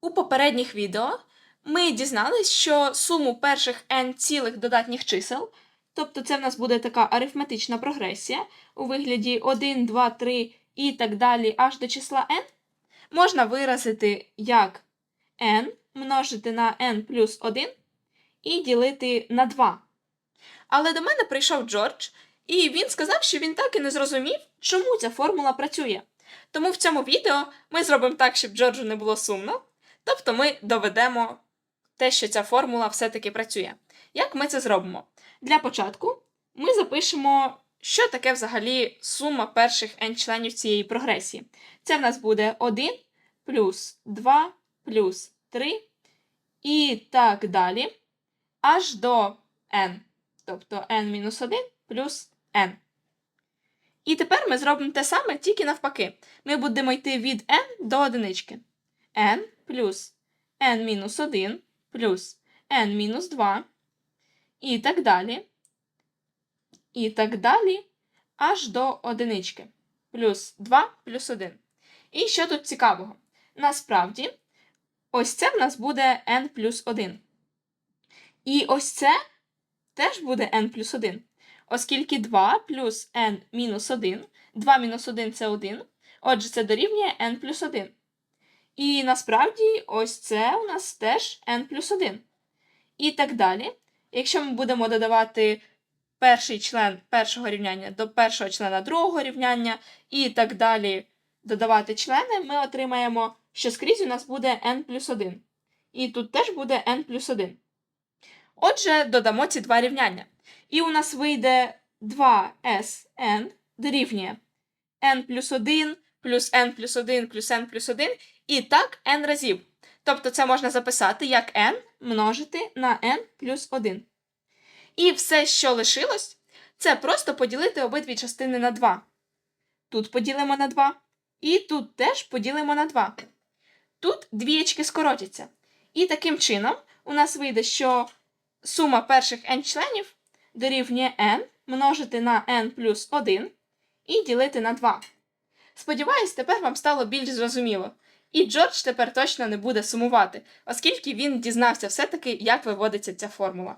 У попередніх відео ми дізнались, що суму перших n цілих додатніх чисел, тобто це в нас буде така арифметична прогресія у вигляді 1, 2, 3 і так далі аж до числа n, можна виразити як n множити на n плюс 1 і ділити на 2. Але до мене прийшов Джордж, і він сказав, що він так і не зрозумів, чому ця формула працює. Тому в цьому відео ми зробимо так, щоб Джорджу не було сумно. Тобто ми доведемо те, що ця формула все-таки працює. Як ми це зробимо? Для початку ми запишемо, що таке взагалі сума перших n членів цієї прогресії. Це в нас буде 1 плюс 2 плюс 3 і так далі, аж до n. Тобто n-1 плюс n. І тепер ми зробимо те саме, тільки навпаки. Ми будемо йти від n до одинички. n плюс n-1 плюс n-2 і так далі. І так далі аж до одинички. Плюс 2 плюс 1. І що тут цікавого? Насправді, ось це в нас буде n плюс 1. І ось це теж буде n плюс 1. Оскільки 2 плюс n мінус 1, 2 мінус 1 це 1, отже, це дорівнює n плюс 1. І насправді ось це у нас теж n плюс 1. І так далі. Якщо ми будемо додавати перший член першого рівняння до першого члена другого рівняння і так далі додавати члени, ми отримаємо, що скрізь у нас буде n плюс 1. І тут теж буде n плюс 1. Отже, додамо ці два рівняння. І у нас вийде 2sn дорівнює n плюс 1 плюс n плюс 1 плюс n плюс 1 і так n разів. Тобто це можна записати як n множити на n плюс 1. І все, що лишилось, це просто поділити обидві частини на 2. Тут поділимо на 2. І тут теж поділимо на 2. Тут двієчки скоротяться. І таким чином у нас вийде, що сума перших n членів дорівнює n множити на n плюс 1 і ділити на 2. Сподіваюсь, тепер вам стало більш зрозуміло. І Джордж тепер точно не буде сумувати, оскільки він дізнався все-таки, як виводиться ця формула.